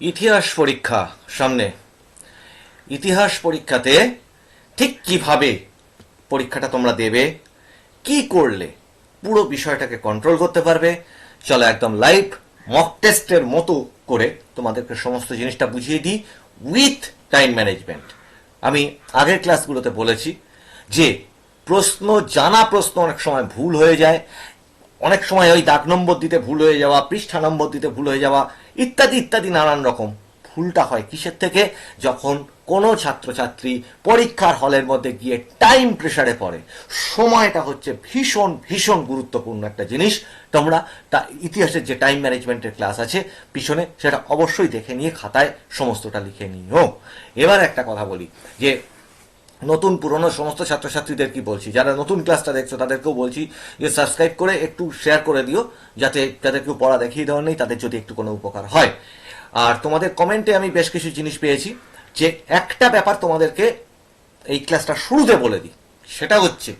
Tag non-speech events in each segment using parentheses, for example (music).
ইতিহাস পরীক্ষা, সামনে। ইতিহাস পরীক্ষাতে ঠিক কীভাবে পরীক্ষাটা তোমরা দেবে, কি করলে, পুরো বিষয়টাকে কন্ট্রোল করতে পারবে, চলো একদম লাইভ মক টেস্টের মতো করে তোমাদেরকে সমস্ত জিনিসটা বুঝিয়ে দিই উইথ টাইম ম্যানেজমেন্ট আমি আগের ক্লাসগুলোতে বলেছি যে প্রশ্ন, জানা প্রশ্ন অনেক সময় ভুল হয়ে যায় অনেক সময় ওই দাগ নম্বর দিতে ভুল হয়ে যাওয়া, পৃষ্ঠা নম্বর দিতে ভুল হয়ে যাওয়া, ইত্যাদি ইত্যাদি নানান রকম ভুলটা হয়। কিসের থেকে? যখন কোনো ছাত্রছাত্রী পরীক্ষার হলের মধ্যে গিয়ে টাইম প্রেসারে পড়ে। সময়টা হচ্ছে ভীষণ ভীষণ গুরুত্বপূর্ণ একটা জিনিস। তোমরা তা ইতিহাসের যে টাইম ম্যানেজমেন্টের ক্লাস আছে, পিছনে সেটা অবশ্যই দেখে নিয়ে খাতায় সমস্তটা লিখে নিও। এবার একটা কথা বলি, যে নতুন পুরনো সমস্ত ছাত্রছাত্রীদের কি বলছি? যারা নতুন ক্লাসটা দেখছ, তাদেরকেও বলছি, যে সাবস্ক্রাইব করে, একটু শেয়ার করে দিও, যাতে যাদের কেউ পড়া দেখিয়ে দেওয়ার নেই, তাদের যদি একটু কোনো উপকার হয়। আর তোমাদের কমেন্টে আমি বেশ কিছু জিনিস পেয়েছি, যে একটা ব্যাপার তোমাদেরকে এই ক্লাসটা শুরুতে বলে দিই। সেটা হচ্ছে,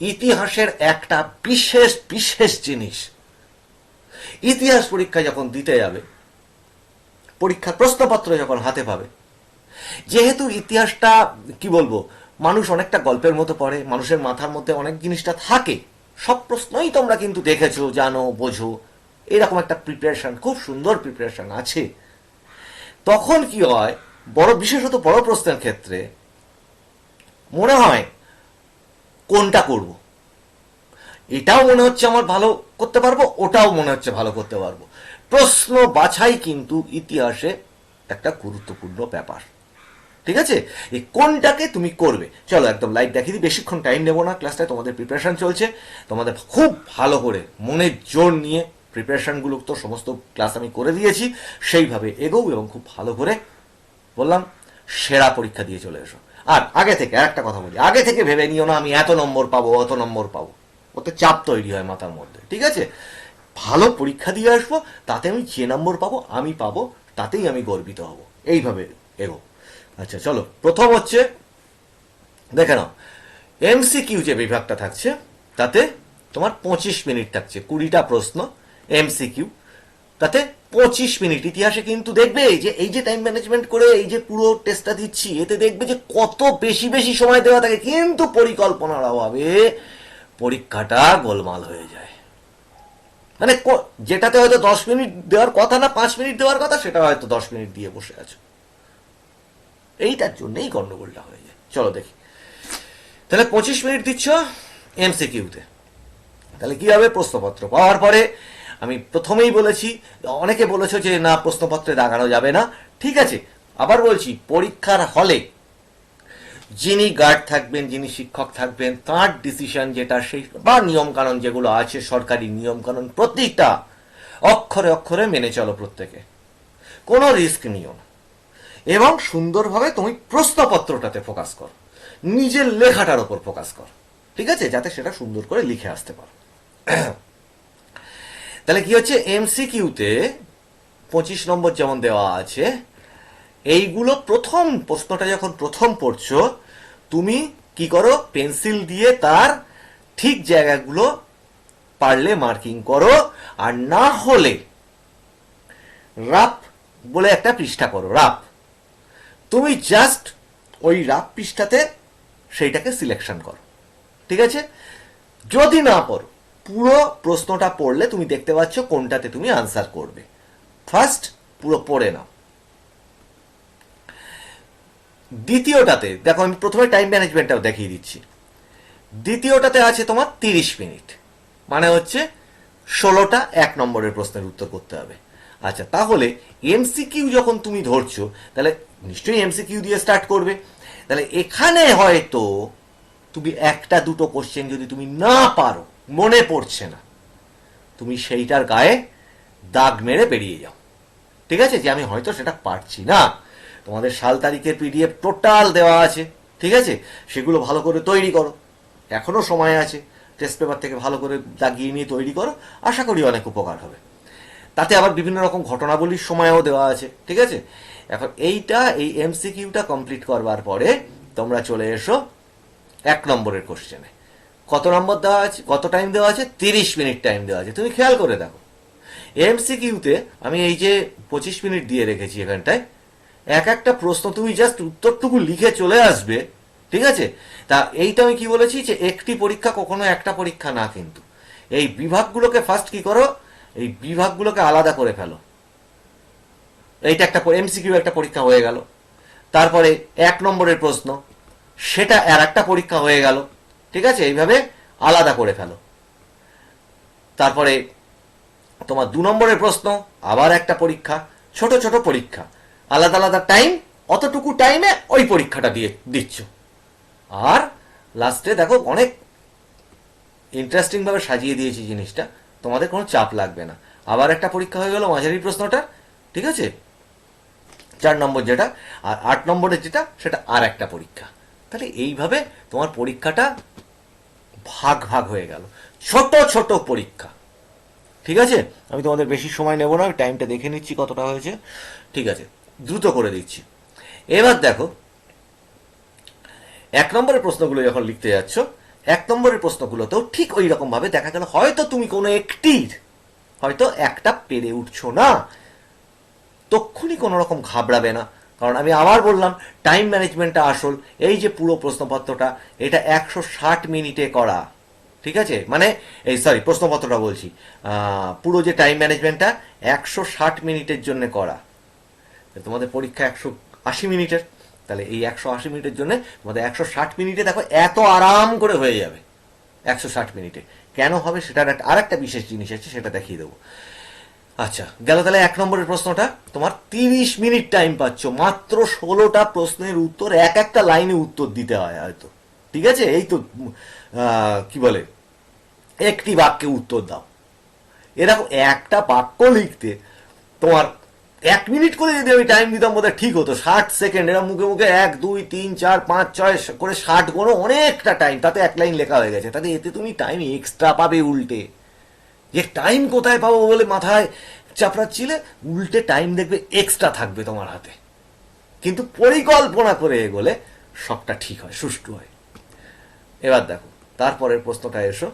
ইতিহাসের একটা বিশেষ বিশেষ জিনিস। ইতিহাস পরীক্ষা যখন দিতে যাবে, পরীক্ষার প্রশ্নপত্র যখন হাতে পাবে, যেহেতু ইতিহাসটা, কি বলব মানুষ অনেকটা গল্পের মতো পড়ে, মানুষের মাথার মধ্যে অনেক জিনিসটা থাকে। সব প্রশ্নই তোমরা কিন্তু দেখেছ, জানো, বোঝো। এরকম একটা প্রিপারেশন খুব সুন্দর প্রিপারেশন আছে। তখন কি হয়, বড়, বিশেষত বড় প্রশ্নের ক্ষেত্রে, মনে হয়, কোনটা করব? এটাও মনে হচ্ছে আমার ভালো করতে পারব, ওটাও মনে হচ্ছে ভালো করতে পারব। প্রশ্ন বাছাই কিন্তু ইতিহাসে একটা গুরুত্বপূর্ণ ব্যাপার। ঠিক আছে? এই কোনটাকে তুমি করবে? চলো একদম লাইভ দেখিয়ে দিই। বেশিক্ষণ টাইম নেব না ক্লাসটায় তোমাদের প্রিপারেশন চলছে। তোমাদের খুব ভালো করে মনের জোর নিয়ে প্রিপারেশনগুলো তো সমস্ত ক্লাস আমি করে দিয়েছি। সেইভাবে এগোও এবং খুব ভালো করে, বললাম, সেরা পরীক্ষা দিয়ে চলে এসো। আর আগে থেকে আর একটা কথা বলি। আগে থেকে ভেবে নিও না, আমি এত নম্বর পাবো, অত নম্বর পাবো। ওতে চাপ তৈরি হয় মাথার মধ্যে, ঠিক আছে? ভালো পরীক্ষা দিয়ে আসব, তাতে আমি যে নম্বর পাবো, আমি পাবো, তাতেই আমি গর্বিত হব। এইভাবে এগো আচ্ছা চলো। প্রথম হচ্ছে, দেখে নাও। এমসিকিউ যে বিভাগটা থাকছে, তাতে তোমার পঁচিশ মিনিট থাকছে, কুড়িটা প্রশ্ন এমসিকিউ তাতে পঁচিশ মিনিট ইতিহাসে কিন্তু দেখবে যে, এই যে টাইম ম্যানেজমেন্ট করে এই যে পুরো টেস্টটা দিচ্ছি, এতে দেখবে যে কত বেশি বেশি সময় দেওয়া থাকে, কিন্তু পরিকল্পনার অভাবে পরীক্ষাটা গোলমাল হয়ে যায়। মানে যেটাতে হয়তো দশ মিনিট দেওয়ার কথা না, পাঁচ মিনিট দেওয়ার কথা, সেটা হয়তো দশ মিনিট দিয়ে বসে আছো। এইটার জন্যই গন্ডগোলটা হয়ে যায়। চলো দেখি। তাহলে পঁচিশ মিনিট দিচ্ছ এমসিকিউতে। তাহলে কি হবে? প্রশ্নপত্র পাওয়ার পরে আমি প্রথমেই বলেছি, অনেকে বলেছ যে না, প্রশ্নপত্রে দাগানো যাবে না। ঠিক আছে, আবার বলছি, পরীক্ষার হলে যিনি গার্ড থাকবেন, যিনি শিক্ষক থাকবেন, তার ডিসিশন যেটা, সেই বা নিয়মকানুন যেগুলো আছে, সরকারি নিয়মকানুন প্রত্যেকটা অক্ষরে অক্ষরে মেনে চলো প্রত্যেকে। কোনো রিস্ক নিও না। এবং সুন্দরভাবে তুমি প্রশ্নপত্রটাতে ফোকাস কর। নিজের লেখাটার উপর ফোকাস করো। ঠিক আছে? যাতে সেটা সুন্দর করে লিখে আসতে পারো। (clears throat) তাহলে কি হচ্ছে? এমসিকিউতে পঁচিশ নম্বর যেমন দেওয়া আছে, এইগুলো প্রথম, প্রশ্নটা যখন প্রথম পড়ছো, তুমি কি করো? পেন্সিল দিয়ে তার ঠিক জায়গাগুলো পারলে মার্কিং করো। আর না হলে রাপ বলে একটা পৃষ্ঠা করো রাপ তুমি জাস্ট ওই রাপ পৃষ্ঠাতে সেইটাকে সিলেকশন করো। ঠিক আছে? যদি না পড়ো, পুরো প্রশ্নটা পড়লে তুমি দেখতে পাচ্ছ কোনটাতে তুমি আনসার করবে। ফার্স্ট পুরো পড়ে নাও। দ্বিতীয়টাতে, দেখো আমি প্রথমে টাইম ম্যানেজমেন্টটাও দেখিয়ে দিচ্ছি। দ্বিতীয়টাতে আছে তোমার তিরিশ মিনিট। মানে হচ্ছে ষোলোটা এক নম্বরের প্রশ্নের উত্তর করতে হবে। আচ্ছা তাহলে এমসিকিউ যখন তুমি ধরছো, তাহলে নিশ্চয়ই এমসিকিউ দিয়ে স্টার্ট করবে। তাহলে এখানে হয়তো তুমি একটা দুটো কোশ্চেন যদি তুমি না পারো, মনে পড়ছে না, তুমি সেইটার গায়ে দাগ মেরে বেরিয়ে যাও। ঠিক আছে? যে আমি হয়তো সেটা পারছি না। তোমাদের সাল তারিখের পিডিএফ টোটাল দেওয়া আছে। ঠিক আছে? সেগুলো ভালো করে তৈরি করো। এখনও সময় আছে। টেস্ট পেপার থেকে ভালো করে দাগিয়ে নিয়ে তৈরি করো। আশা করি অনেক উপকার হবে। তাতে আবার বিভিন্ন রকম ঘটনাবলীর সময়ও দেওয়া আছে। ঠিক আছে? এখন এইটা, এই এমসিকিউটা কমপ্লিট করবার পরে তোমরা চলে এসো এক নম্বরের কোশ্চেনে কত নম্বর দেওয়া আছে? কত টাইম দেওয়া আছে? তিরিশ মিনিট টাইম দেওয়া আছে। তুমি খেয়াল করে দেখো। এমসিকিউতে আমি এই যে পঁচিশ মিনিট দিয়ে রেখেছি এখানটায়, এক একটা প্রশ্ন তুমি জাস্ট উত্তরটুকু লিখে চলে আসবে, ঠিক আছে? তা এইটা আমি কি বলেছি যে একটি পরীক্ষা কখনো একটা পরীক্ষা না কিন্তু। এই বিভাগগুলোকে ফার্স্ট কি করো? এই বিভাগগুলোকে আলাদা করে ফেলো। এইটা একটা এমসিকিউ একটা পরীক্ষা হয়ে গেল। তারপরে এক নম্বরের প্রশ্ন, সেটা আর একটা পরীক্ষা হয়ে গেল। ঠিক আছে? এইভাবে আলাদা করে ফেলো। তারপরে তোমার দু নম্বরের প্রশ্ন, আবার একটা পরীক্ষা, ছোট ছোট পরীক্ষা। আলাদা আলাদা টাইম অতটুকু টাইমে ওই পরীক্ষাটা দিয়ে দিচ্ছ। আর লাস্টে দেখো, অনেক ইন্টারেস্টিং ভাবে সাজিয়ে দিয়েছি জিনিসটা, তোমাদের কোনো চাপ লাগবে না। আবার একটা পরীক্ষা হয়ে গেল মাঝারি প্রশ্নটা, ঠিক আছে? চার নম্বর যেটা, আর আট নম্বরের যেটা, সেটা আর একটা পরীক্ষা। তাহলে এইভাবে তোমার পরীক্ষাটা ভাগ ভাগ হয়ে গেল। ছোট ছোট পরীক্ষা। ঠিক আছে? আমি তোমাদের বেশি সময় নেব না, টাইমটা দেখে নিচ্ছি কতটা হয়েছে। ঠিক আছে, দ্রুত করে দিচ্ছি। এবার দেখো, এক নম্বরের প্রশ্নগুলো যখন লিখতে যাচ্ছ, এক নম্বরের প্রশ্নগুলোতেও ঠিক ওই রকম ভাবে দেখা গেল, হয়তো তুমি কোনো একটির, হয়তো একটা পেরে উঠছো না। তক্ষুনি কোনো রকম ঘাবড়াবে না। কারণ আমি আবার বললাম টাইম ম্যানেজমেন্টটা আসল। এই যে পুরো প্রশ্নপত্রটা, এটা একশো ষাট মিনিটে করা। ঠিক আছে? মানে এই সরি প্রশ্নপত্রটা বলছি। পুরো যে টাইম ম্যানেজমেন্টটা একশো ষাট মিনিটের জন্য করা। তোমাদের পরীক্ষা একশো আশি মিনিটের। তাহলে এই একশো আশি মিনিটের জন্য তোমাদের একশো ষাট মিনিটে দেখো, এত আরাম করে হয়ে যাবে। একশো ষাট মিনিটে। কেন হবে? সেটার একটা আর একটা বিশেষ জিনিস আছে, সেটা দেখিয়ে দেবো। আচ্ছা গেল তাহলে এক নম্বরের প্রশ্নটা। তোমার তিরিশ মিনিট টাইম পাচ্ছ, মাত্র ষোলোটা প্রশ্নের উত্তর, এক একটা লাইনে উত্তর দিতে হয় হয়তো। ঠিক আছে? এই তো কি বলে? একটি বাক্যে উত্তর দাও। এরকম একটা বাক্য লিখতে তোমার এক মিনিট করে যদি আমি টাইম দিতাম, বোধহয় ঠিক হতো। ষাট সেকেন্ড এরা মুখে মুখে এক, দুই, তিন, চার, পাঁচ, ছয় করে ষাট গুণো অনেকটা টাইম তাতে এক লাইন লেখা হয়ে গেছে। তাতে এতে তুমি টাইম এক্সট্রা পাবে উল্টে। যে টাইম কোথায় পাবো বলে মাথায় চাপড়াচ্ছিলে, উল্টে টাইম দেখবে এক্সট্রা থাকবে তোমার হাতে। কিন্তু পরিকল্পনা করে এগোলে সবটা ঠিক হয়, সুষ্ঠু হয়। এবার দেখো, তারপরের প্রশ্নটা এসো।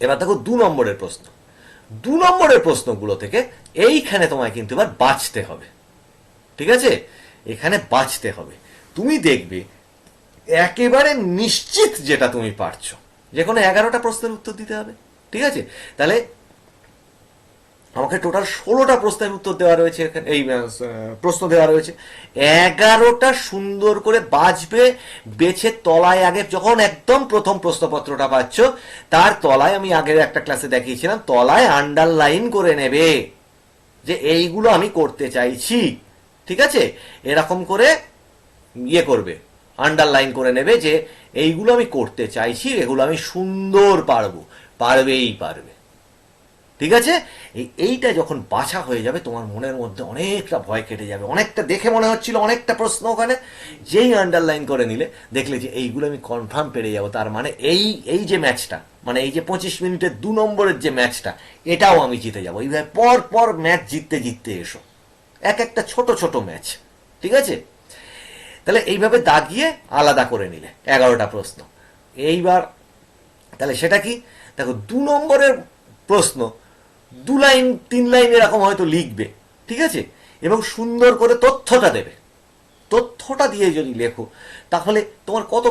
এবার দেখো দু নম্বরের প্রশ্ন। দু নম্বরের প্রশ্নগুলো থেকে এইখানে তোমায় কিন্তু এবার বাঁচতে হবে। ঠিক আছে? এখানে বাঁচতে হবে। তুমি দেখবে একেবারে নিশ্চিত যেটা তুমি পারছ। যে কোনো এগারোটা প্রশ্নের উত্তর দিতে হবে। ঠিক আছে? তাহলে আমাকে টোটাল ষোলোটা প্রশ্নের উত্তর দেওয়া রয়েছে এখানে, এই প্রশ্ন দেওয়া রয়েছে। এগারোটা সুন্দর করে বাজবে, বেছে তলায় আগে যখন একদম প্রথম প্রশ্নপত্রটা পাচ্ছ, তার তলায় আমি আগের একটা ক্লাসে দেখিয়েছিলাম, তলায় আন্ডারলাইন করে নেবে যে এইগুলো আমি করতে চাইছি। ঠিক আছে? এরকম করে ইয়ে করবে। আন্ডারলাইন করে নেবে যে এইগুলো আমি করতে চাইছি, এগুলো আমি সুন্দর পারব, পারবেই পারবে। ঠিক আছে? এই, এইটা যখন বাছা হয়ে যাবে, তোমার মনের মধ্যে অনেকটা ভয় কেটে যাবে। অনেকটা দেখে মনে হচ্ছিল, অনেকটা প্রশ্ন ওখানে। যেই আন্ডারলাইন করে নিলে, দেখলে যে এইগুলো আমি কনফার্ম পেরে যাব। তার মানে এই এই যে ম্যাচটা মানে এই যে পঁচিশ মিনিটের দু নম্বরের যে ম্যাচটা এটাও আমি জিতে যাব। এইভাবে পর পর ম্যাচ জিততে জিততে এসো। এক একটা ছোট ছোট ম্যাচ ঠিক আছে? তাহলে এইভাবে দাগিয়ে আলাদা করে নিলে, এগারোটা প্রশ্ন। এইবার, তাহলে সেটা কি? দেখো, দু নম্বরের প্রশ্ন, দু লাইন, তিন লাইন এরকম হয়তো লিখবে, ঠিক আছে? এবং সুন্দর করে তথ্যটা দেবে। তথ্যটা দিয়ে যদি লেখো, তাহলে তোমার কত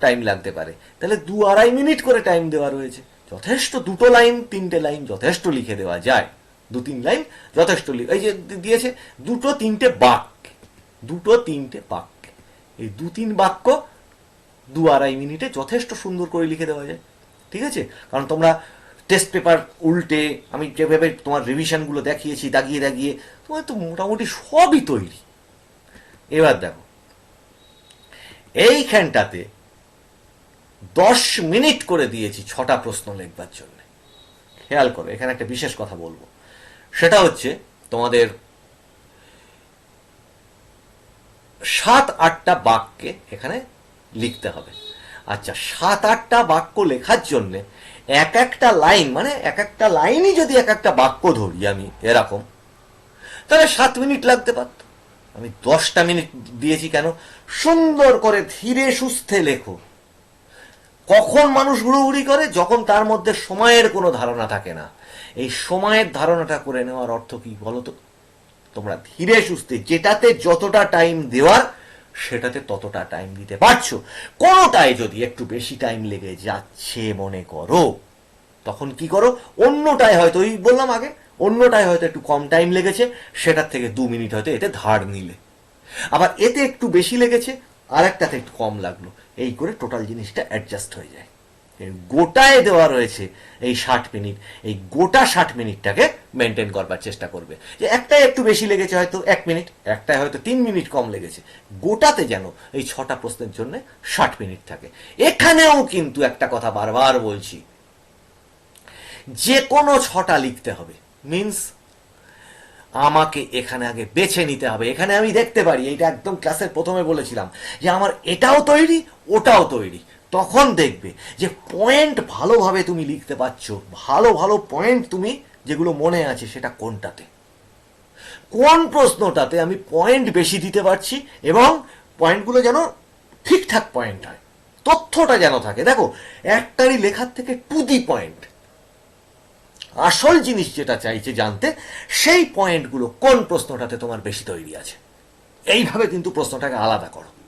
টাইম লাগতে পারে? তাহলে দু আড়াই মিনিট করে টাইম দেওয়া রয়েছে। যথেষ্ট দুটো লাইন, তিনটে লাইন যথেষ্ট লিখে দেওয়া যায়। দু তিন লাইন যথেষ্ট এই যে দিয়েছে, দুটো তিনটে বাক দুটো তিনটে বাক্য। এই দু তিন বাক্য দু আড়াই মিনিটে যথেষ্ট সুন্দর করে লিখে দেওয়া যায়। ঠিক আছে? কারণ তোমরা টেস্ট পেপার উল্টে, আমি যেভাবে তোমার রিভিশনগুলো দেখিয়েছি, দাগিয়ে দাগিয়ে তোমার তো মোটামুটি সবই তৈরি। এবার দেখো। এইখানটাতে দশ মিনিট করে দিয়েছি ছটা প্রশ্ন লিখবার জন্য। খেয়াল করো, এখানে একটা বিশেষ কথা বলব। সেটা হচ্ছে তোমাদের সাত আটটা বাক্যে এখানে লিখতে হবে। আচ্ছা সাত আটটা বাক্য লেখার জন্য এক একটা লাইন মানে এক একটা লাইনই যদি এক একটা বাক্য ধরি আমি এরকম, তাহলে সাত মিনিট লাগতে পারত। আমি দশটা মিনিট দিয়েছি কেন? সুন্দর করে ধীরে সুস্থে লেখো। কখন মানুষ হুড়োহুড়ি করে? যখন তার মধ্যে সময়ের কোনো ধারণা থাকে না। এই সময়ের ধারণাটা করে নেওয়ার অর্থ কি বলো তো? তোমরা ধীরে সুস্থে যেটাতে যতটা টাইম দেওয়ার, সেটাতে ততটা টাইম দিতে পারছ। কোনোটায় যদি একটু বেশি টাইম লেগে যাচ্ছে মনে করো, তখন কি করো? অন্যটায় হয়তো, ওই বললাম আগে অন্যটায় হয়তো একটু কম টাইম লেগেছে, সেটার থেকে দু মিনিট হয়তো এতে ধার নিলে। আবার এতে একটু বেশি লেগেছে আর একটাতে একটু কম লাগল। এই করে টোটাল জিনিসটা অ্যাডজাস্ট হয়ে যায়। গোটায় দেওয়া রয়েছে এই ষাট মিনিট। এই গোটা ষাট মিনিটটাকে মেনটেন করবার চেষ্টা করবে। যে একটাই একটু বেশি লেগেছে হয়তো এক মিনিট একটাই হয়তো তিন মিনিট কম লেগেছে। গোটাতে যেন এই ছটা প্রশ্নের জন্য ষাট মিনিট থাকে। এখানেও কিন্তু একটা কথা বারবার বলছি। যে কোনো ছটা লিখতে হবে। মিন্স আমাকে এখানে আগে বেছে নিতে হবে। এখানে আমি দেখতে পারি এটা একদম ক্লাসের প্রথমে বলেছিলাম, যে আমার এটাও তৈরি, ওটাও তৈরি। তখন দেখবে যে পয়েন্ট ভালোভাবে তুমি লিখতে পারছ, ভালো ভালো পয়েন্ট তুমি যেগুলো মনে আছে সেটা কোনটাতে? কোন প্রশ্নটাতে আমি পয়েন্ট বেশি দিতে পারছি এবং পয়েন্টগুলো যেন ঠিকঠাক পয়েন্ট হয়? তথ্যটা যেন থাকে। দেখো, একটারই লেখার থেকে টু দি পয়েন্ট আসল জিনিস যেটা চাইছে জানতে, সেই পয়েন্টগুলো কোন প্রশ্নটাতে তোমার বেশি তৈরি আছে? এইভাবে কিন্তু প্রশ্নটাকে আলাদা করো।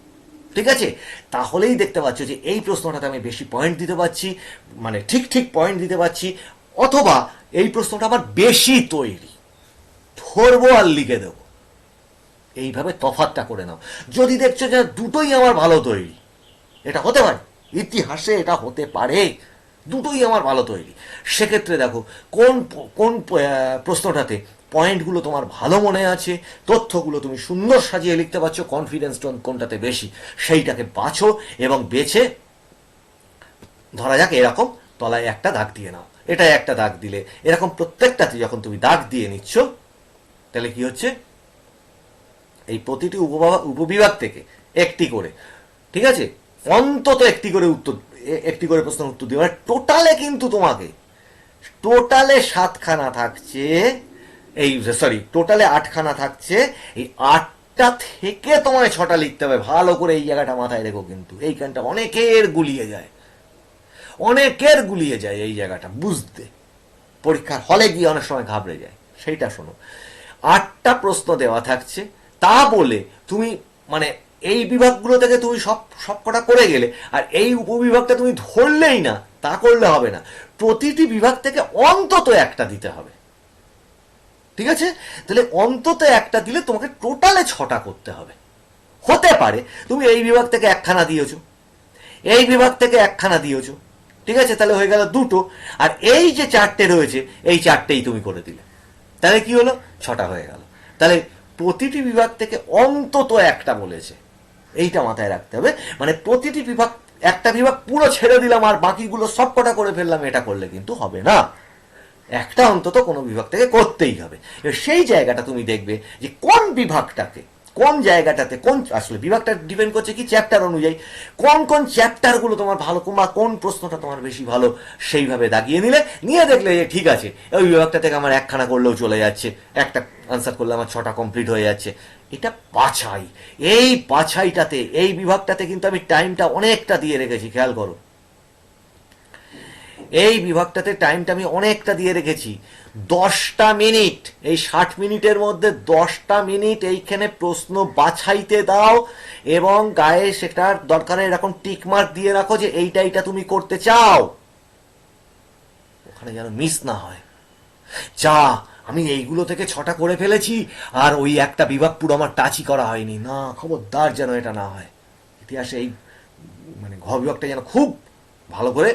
ঠিক আছে? তাহলেই দেখতে পাচ্ছ যে এই প্রশ্নটাতে আমি বেশি পয়েন্ট দিতে পারছি মানে ঠিক ঠিক পয়েন্ট দিতে পারছি, অথবা এই প্রশ্নটা আমার বেশি তৈরি। ধরবো আর লিখে দেবো। এইভাবে তফাতটা করে নাও। যদি দেখছ যে দুটোই আমার ভালো তৈরি, এটা হতে পারে, ইতিহাসে এটা হতে পারে, দুটোই আমার ভালো তৈরি। সেক্ষেত্রে দেখো, কোন কোন প্রশ্নটাতে পয়েন্টগুলো তোমার ভালো মনে আছে, তথ্যগুলো তুমি সুন্দর সাজিয়ে লিখতে পারছ কনফিডেন্স টোন কোনটাতে বেশি সেইটাকে বাছো এবং বেছে, ধরা যাক এরকম তলায় একটা দাগ দিয়ে নাও। এটা একটা দাগ দিলে, এরকম প্রত্যেকটাতে যখন তুমি দাগ দিয়ে নিচ্ছ, তাহলে কি হচ্ছে? এই প্রতিটি উপবিভাগ থেকে একটি করে, ঠিক আছে? অন্তত একটি করে উত্তর একটি করে প্রশ্নের উত্তর দিবে মানে টোটালে কিন্তু তোমাকে, টোটালে সাতখানা থাকছে এই সরি টোটালে আটখানা থাকছে। এই আটটা থেকে তোমায় ছটা লিখতে হবে। ভালো করে এই জায়গাটা মাথায় রেখো কিন্তু। এইখানটা অনেকের গুলিয়ে যায়। অনেকের গুলিয়ে যায় এই জায়গাটা, বুঝতে। পরীক্ষার হলে গিয়ে অনেক সময় ঘাবড়ে যায়। সেইটা শোনো। আটটা প্রশ্ন দেওয়া থাকছে। তা বলে তুমি মানে এই বিভাগগুলো থেকে তুমি সব সব কটা করে গেলে, আর এই উপবিভাগটা তুমি ধরলেই না, তা করলে হবে না। প্রতিটি বিভাগ থেকে অন্তত একটা দিতে হবে। ঠিক আছে? তাহলে অন্তত একটা দিলে তোমাকে টোটালে ছটা করতে হবে। হতে পারে, তুমি এই বিভাগ থেকে একখানা দিয়েছ। এই বিভাগ থেকে একখানা দিয়েছ। ঠিক আছে? তাহলে হয়ে গেল দুটো। আর এই যে চারটে রয়েছে, এই চারটেই তুমি করে দিলে। তাহলে কি হলো? ছটা হয়ে গেল। তাহলে প্রতিটি বিভাগ থেকে অন্তত একটা বলেছে। এইটা মাথায় রাখতে হবে। মানে প্রতিটি বিভাগ, একটা বিভাগ পুরো ছেড়ে দিলাম আর বাকিগুলো সব কটা করে ফেললাম, এটা করলে কিন্তু হবে না। একটা অন্তত কোনো বিভাগ থেকে করতেই হবে। এবার সেই জায়গাটা তুমি দেখবে যে কোন বিভাগটাকে, কোন জায়গাটাতে কোন, আসলে বিভাগটা ডিপেন্ড করছে কি চ্যাপ্টার অনুযায়ী, কোন কোন চ্যাপ্টারগুলো তোমার ভালো বা কোন প্রশ্নটা তোমার বেশি ভালো, সেইভাবে দাগিয়ে নিলে, নিয়ে দেখলে যে ঠিক আছে ওই বিভাগটা থেকে আমার একখানা করলেও চলে যাচ্ছে, একটা আনসার করলে আমার ছটা কমপ্লিট হয়ে যাচ্ছে। এটা পাছাই এই পাছাইটাতে এই বিভাগটাতে কিন্তু আমি টাইমটা অনেকটা দিয়ে রেখেছি, খেয়াল করো। এই বিভাগটাতে টাইমটা আমি অনেকটা দিয়ে রেখেছি। দশটা মিনিট এই ষাট মিনিটের মধ্যে দশটা মিনিট এইখানে প্রশ্ন বাছাইতে দাও এবং গায়ে সেটার দরকারে এরকম টিকমার্ক দিয়ে রাখো যে এইটা এইটা তুমি করতে চাও। ওখানে যেন মিস না হয়। যা, আমি এইগুলো থেকে ছটা করে ফেলেছি আর ওই একটা বিভাগ পুরো আমার টাচই করা হয়নি। না, খবরদার যেন এটা না হয়। ইতিহাসে এই মানে ঘ বিভাগটা যেন খুব ভালো করে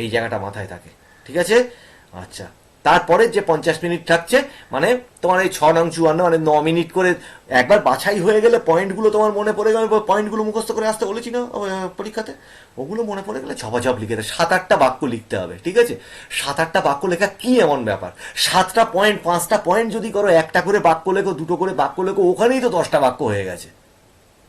এই জায়গাটা মাথায় থাকে। ঠিক আছে? আচ্ছা। তারপরে যে পঞ্চাশ মিনিট থাকছে মানে তোমার এই ছ নং চুয়ান্ন মানে ন মিনিট করে একবার বাছাই হয়ে গেলে পয়েন্টগুলো তোমার মনে পড়ে গেলে পয়েন্টগুলো মুখস্থ করে আসতে বলেছি না পরীক্ষাতে? ওগুলো মনে পড়ে গেলে ঝপাঝপ লিখে দেয়। সাত আটটা বাক্য লিখতে হবে, ঠিক আছে? সাত আটটা বাক্য লেখা কি এমন ব্যাপার? সাতটা পয়েন্ট, পাঁচটা পয়েন্ট যদি করো, একটা করে বাক্য লেখো, দুটো করে বাক্য লেখো, ওখানেই তো দশটা বাক্য হয়ে গেছে।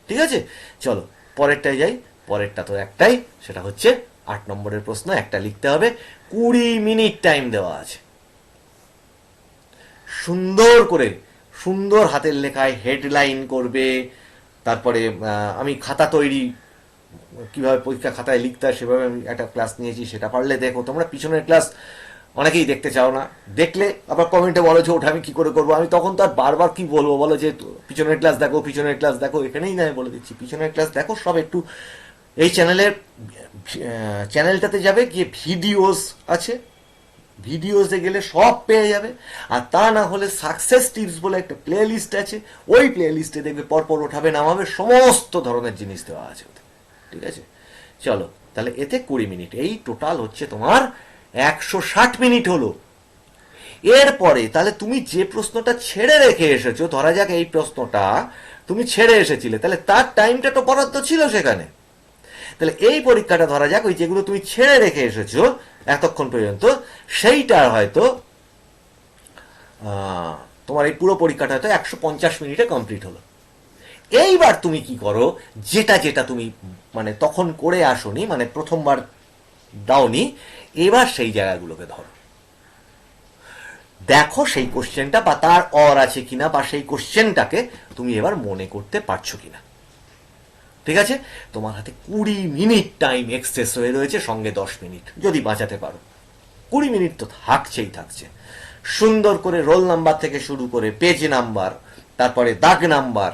ঠিক আছে? চলো, পরেরটায় যাই, পরেরটা তো একটাই, সেটা হচ্ছে আট নম্বরের প্রশ্ন, একটা লিখতে হবে। কুড়ি মিনিট টাইম দেওয়া আছে। সুন্দর করে, সুন্দর হাতের লেখায় হেডলাইন করবে। তারপরে আমি খাতা তৈরি, কীভাবে পরীক্ষা খাতায় লিখতে হয় সেভাবে আমি একটা ক্লাস নিয়েছি, সেটা পারলে দেখো। তোমরা পিছনের ক্লাস অনেকেই দেখতে চাও না। দেখলে আবার কমেন্টে বলো যে, ওটা আমি কি করে করব? আমি তখন তো আর বারবার কি বলব? বলো যে, পিছনের ক্লাস দেখো, পিছনের ক্লাস দেখো। এখানেই না বলে দিচ্ছি, পিছনের ক্লাস দেখো, সব একটু এই চ্যানেলের চ্যানেলটাতে যাবে, গিয়ে ভিডিওস আছে। ভিডিওসে গেলে সব পেয়ে যাবে। আর তা না হলে সাকসেস টিপস বলে একটা প্লে লিস্ট আছে। ওই প্লে লিস্টে দেখবে পরপর ওঠাবে, নামাবে, সমস্ত ধরনের জিনিস দেওয়া আছে ওতে। ঠিক আছে? চলো, তাহলে এতে কুড়ি মিনিট। এই টোটাল হচ্ছে তোমার একশো ষাট মিনিট হলো। এরপরে, তাহলে তুমি যে প্রশ্নটা ছেড়ে রেখে এসেছ, ধরা যাক এই প্রশ্নটা তুমি ছেড়ে এসেছিলে, তাহলে তার টাইমটা তো বরাদ্দ ছিল সেখানে। তাহলে এই পরীক্ষাটা ধরা যাক, ওই যেগুলো তুমি ছেড়ে রেখে এসেছ এতক্ষণ পর্যন্ত, সেইটার হয়তো তোমার এই পুরো পরীক্ষাটা হয়তো একশো পঞ্চাশ মিনিটে কমপ্লিট হলো। এইবার তুমি কি করো, যেটা যেটা তুমি মানে তখন করে আসনি মানে প্রথমবার দাওনি, এবার সেই জায়গাগুলোকে ধরো। দেখো সেই কোশ্চেনটা বা তার অর আছে কিনা বা সেই কোশ্চেনটাকে তুমি এবার মনে করতে পারছ কিনা। ঠিক আছে? তোমার হাতে কুড়ি মিনিট টাইম এক্সেস হয়ে রয়েছে সঙ্গে দশ মিনিট যদি বাঁচাতে পারো। কুড়ি মিনিট তো থাকছেই থাকছে। সুন্দর করে রোল নাম্বার থেকে শুরু করে পেজ নাম্বার তারপরে দাগ নাম্বার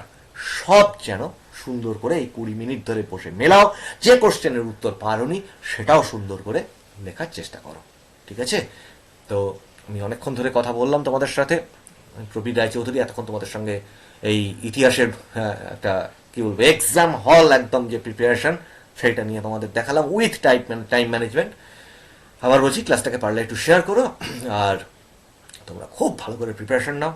সব যেন সুন্দর করে এই কুড়ি মিনিট ধরে বসে মেলাও। যে কোশ্চেনের উত্তর পারোনি সেটাও সুন্দর করে লেখার চেষ্টা করো। ঠিক আছে? তো আমি অনেকক্ষণ ধরে কথা বললাম তোমাদের সাথে। প্রবীর রায়চৌধুরী এতক্ষণ তোমাদের সঙ্গে এই ইতিহাসের হ্যাঁ, একটা কি বলব এক্সাম হল একদম যে প্রিপারেশন সেইটা নিয়ে তোমাদের দেখালাম উইথ টাইপ টাইম ম্যানেজমেন্ট আবার বলছি ক্লাসটাকে পারলে একটু শেয়ার করো। আর তোমরা খুব ভালো করে প্রিপারেশন নাও।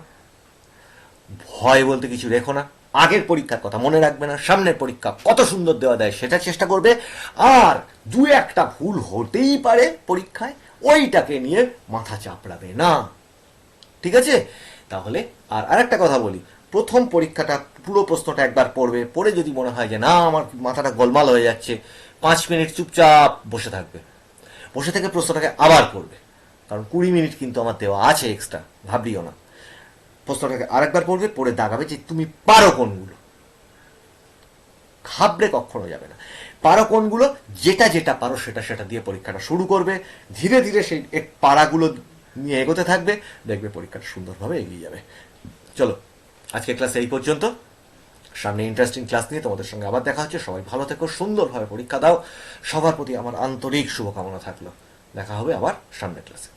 ভয় বলতে কিছু রেখো না। আগের পরীক্ষার কথা মনে রাখবে না। সামনের পরীক্ষা কত সুন্দর দেওয়া দেয়, সেটা চেষ্টা করবে। আর দু একটা ভুল হতেই পারে পরীক্ষায়, ওইটাকে নিয়ে মাথা চাপড়াবে না। ঠিক আছে? তাহলে আর আরেকটা কথা বলি। প্রথম পরীক্ষাটা, পুরো প্রশ্নটা একবার পড়বে, পড়ে যদি মনে হয় যে, না, আমার মাথাটা গোলমাল হয়ে যাচ্ছে পাঁচ মিনিট চুপচাপ বসে থাকবে। বসে থেকে প্রশ্নটাকে আবার পড়বে। কারণ কুড়ি মিনিট কিন্তু আমার দেওয়া আছে এক্সট্রা ভাবলিও না। প্রশ্নটাকে আরেকবার পড়বে, পড়ে দাগাবে যে, তুমি পারো কোনগুলো? ঘাবড়ে কখনো যাবে না। পারো কোনগুলো? যেটা যেটা পারো, সেটা সেটা দিয়ে পরীক্ষাটা শুরু করবে। ধীরে ধীরে সেই পাড়াগুলো নিয়ে এগোতে থাকবে। দেখবে পরীক্ষাটা সুন্দরভাবে এগিয়ে যাবে। চলো। আজকে ক্লাস এই পর্যন্ত। সামনে ইন্টারেস্টিং ক্লাস নিয়ে তোমাদের সঙ্গে আবার দেখা হচ্ছে। সবাই ভালো থেকো, সুন্দরভাবে পরীক্ষা দাও। সবার প্রতি আমার আন্তরিক শুভকামনা থাকল। দেখা হবে আবার সামনের ক্লাসে